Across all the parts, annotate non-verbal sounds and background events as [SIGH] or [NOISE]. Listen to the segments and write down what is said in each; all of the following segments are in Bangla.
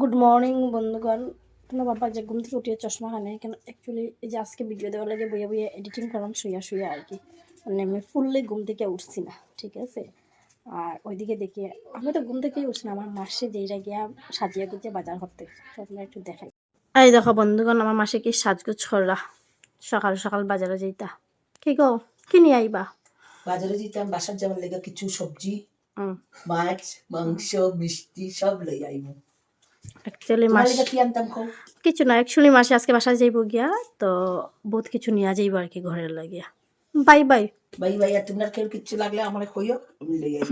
গুড মর্নিং বন্ধুগণ। তোমার বাবা যে ঘুম থেকে উঠিয়ে চশমা খানে কেন অ্যাকচুয়ালি এই যে আজকে ভিডিও দেওয়ার লাগে বইয়ে বইয়ে এডিটিং করলাম শুয়া শুয়ে আর কি। মানে আমি ফুললি ঘুম থেকে উঠছি না, ঠিক আছে? আর ওইদিকে দেখি, আমি তো ঘুম থেকেই উঠছি না, আমার মাসে যেইটা গিয়া সাজিয়ে গুজিয়ে বাজার করতে আপনারা একটু দেখাই। এই দেখো বন্ধুগণ আমার মাসে কি সাজগুজ করলা? সকাল সকাল বাজারে যেইতা। কি গো? কি নিয়ে আইবা? বাজারে যেতাম বাসার যাওয়ার লেগে কিছু সবজি মাছ মাংস মিষ্টি সব লই আইব। অ্যাকচুয়ালি মাস কি আনতাম কও? কিছু না অ্যাকচুয়ালি মাসে আজকে বাসায় যাইব গিয়া তো বহুত কিছু নিয়ে যাইব আর কি ঘরের লাগিয়া। Bye bye. বাই বাই আর তোমার কেউ কিচ্ছু লাগলে আমার কইও আমি লই আইব।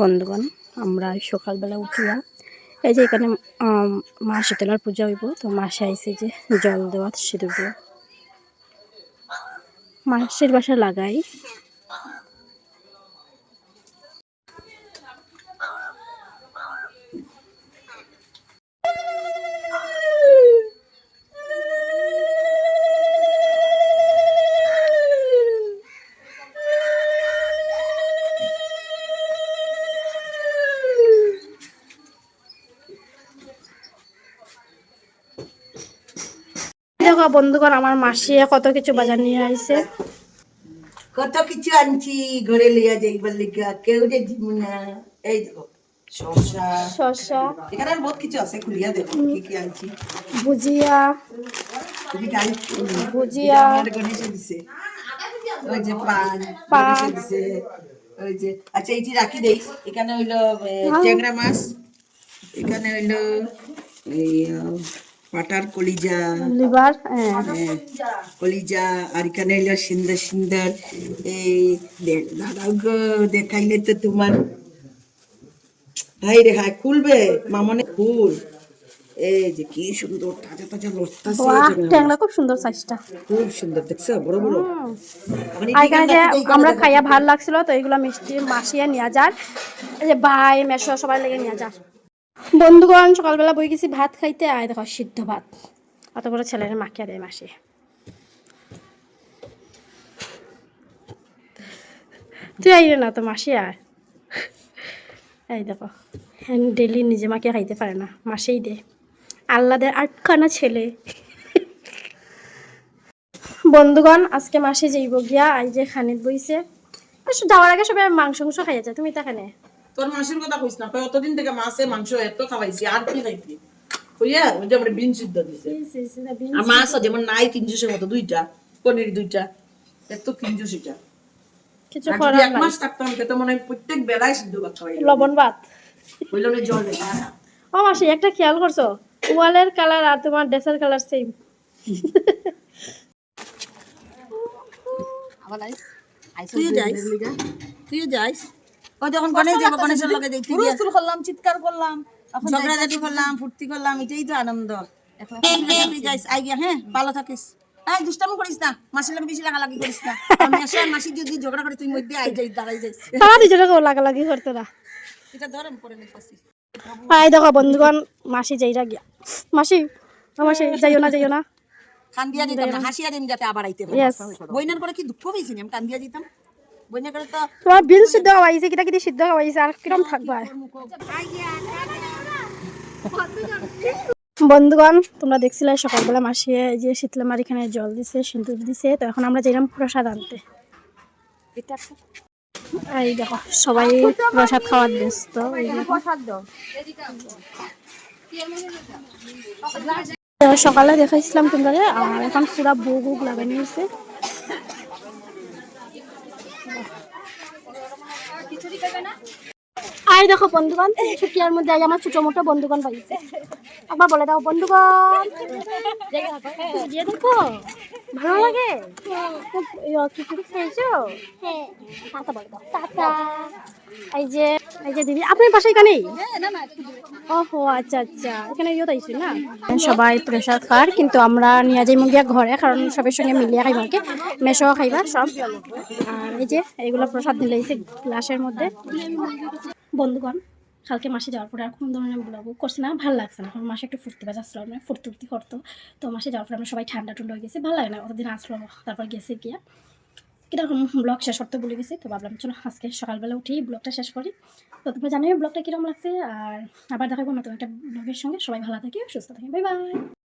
বন্ধুগণ, আমরা সকালবেলা উঠিলাম। এই যে এখানে মা শীতলার পূজা হইব, তো মাসে আইসে যে জল দেওয়া সিঁদুর দেওয়া। মাসের বাসা লাগাই। দেখো বন্ধুগণ আমার মাসি কত কিছু বাজার নিয়ে আইছে। কত কিছু আনছি ঘরে লইয়া যাইবার লেগে কেউ যে না। এই দেখো শসা। শসা। এখানে বহুত কিছু আছে খুলিয়া দেখো কি কি আনছি। ভুজিয়া। ভুজিয়া। আমার গণেশে দিছে। ওই যে পান পান। দিছে। ওই যে আচ্ছা এইটি রাখি দেই। এখানে হইল এ, ট্যাংরা মাছ। এখানে হইল এই পাটার কলিজা লিভার হ্যাঁ। হ্যাঁ, কলিজা আর এখানে হইল সুন্দর সুন্দর এই গো দেখাইলে তো তোমার। হাই রে হাই খুলবে মামনে খুল এই যে কি সুন্দর তাজা তাজা ট্যাংরা খুব সুন্দর সাইজটা। খুব সুন্দর দেখছ? বড় বড়। মানে আমরা খাইয়া ভালো লাগছিল তো এইগুলো মিষ্টি মাসিয়া নিয়ে যার। এই যে ভাই মেশো সবাই লেগে নিয়ে যার। বন্ধুগণ, সকালবেলা বই গেছি, ভাত খাইতে, আয় দেখো, সিদ্ধ ভাত। অত বড় ছেলেরা মাখিয়া দেয় মাসি। তুই আইরে না তো, মাসি আয়। এই দেখো ডেলি নিজে মাকে খাইতে পারে না, মাসেই দে। আল্লাদের আটখানা ছেলে। বন্ধুগণ, আজকে মাসে যাইব গিয়া আই যে খানিত বইছে যাওয়ার আগে সবাই মাংস মাংস খাইয়া যায়, তুমি তা খানে তোর মাসের কথা কইস না। কয় অতদিন থেকে মাছে মাংস এত খাওয়াইছি আর কি খাইতি? কইয়া ওই যে আমরা বিন সিদ্ধ দিছে। আর মাছ যেমন নাই কিঞ্জুসের মতো দুইটা পনির দুইটা এত কিঞ্জুস এটা কিছু করার এক নাই। মাস থাকতাম তো মনে প্রত্যেক বেলায় সিদ্ধ ভাত খাওয়াই লবণ ভাত? হইল না জল নেই। ও মাসি একটা খেয়াল করছ? ওয়ালের কালার আর তোমার ড্রেসের কালার সেম তুইও যাইস। তুইও যাইস। ও যখন গণেশ যাব গণেশের লগে দেখতে হুলস্থুল করলাম চিৎকার করলাম ঝগড়াঝাটি করলাম ফুর্তি করলাম এটাই তো আনন্দ। যাইস আই গিয়া হ্যাঁ। ভালো থাকিস। এই দুষ্টামি করিস না মাসির লাগে বেশি লাগালাগি করিস না। [LAUGHS] আমি আসে মাসি যদি ঝগড়া করে তুই মধ্যে আই যাই দাঁড়াই যাইস। তারা দুজনে লাগালাগি করতে না। এটা ধরেন করে নিতেছি। আই দেখো বন্ধুগণ মাসি যাইরা গিয়া। মাসি মাসি যাইও না যাইও না। কান্দিয়া দিতাম না হাসিয়া দিন যাতে আবার আইতে পারে। বইনার করে কি দুঃখ পেয়েছি আমি কান্দিয়া দিতাম। তোমার বিল সিদ্ধ হওয়াইছে কিটা কিটা সিদ্ধ হওয়াইছে আর কিরম থাকবা বন্ধুগণ তোমরা দেখছিলে সকালবেলা মাসিয়ে এই যে শীতলামার এখানে জল দিছে সিঁদুর দিছে তো এখন আমরা যেরকম প্রসাদ আনতে। এই দেখো সবাই প্রসাদ খাওয়ার ব্যস্ত সকালে দেখাইছিলাম তোমরা আর এখন পুরা বুক বুক লাগাই নিয়েছে আই দেখো বন্ধুগণ ছুটিয়ার মধ্যে আমার ছোট মোটো বন্ধুগণ পাইছে একবার বলে দাও বন্ধুগণ। দিয়ে দেখো ভালো লাগে? খিচুড়ি খেয়েছো? বলে দাও। এই যে এই যে দিদি আপনার পাশে এখানেই? ওহো আচ্ছা আচ্ছা এখানে ইয়ে তাইছি না? সবাই প্রেসার খার কিন্তু আমরা নিয়ে যাই গিয়া ঘরে কারণ সবের সঙ্গে মিলিয়ে খাইব আর কি। মেশো খাইবা সব। আর এই যে এইগুলো প্রসাদ দিলেইছে গ্লাসের মধ্যে। বন্ধুগণ, কালকে মাসে যাওয়ার পরে আর কোনো ধরনের ব্লগ করছে না, ভালো লাগছে না। মাসে একটু ফুর্তি বাজ আসলো মানে ফুর্তি ফুর্তি করতো। তো মাসে যাওয়ার পরে আমরা সবাই ঠান্ডা ঠান্ডা হয়ে গেছে, ভালো লাগে না। অতদিন আসলো, তারপর গেছে গিয়া। কীরকম ব্লগ শেষ করতে বলে গেছি, তো ভাবলাম চলো আজকে সকালবেলা উঠেই ব্লগটা শেষ করি। তো তোমরা জানিও ব্লগটা কীরকম লাগছে, আর আবার দেখাবো নতুন একটা ব্লগের সঙ্গে। সবাই ভালো থাকি, সুস্থ থাকি। Bye bye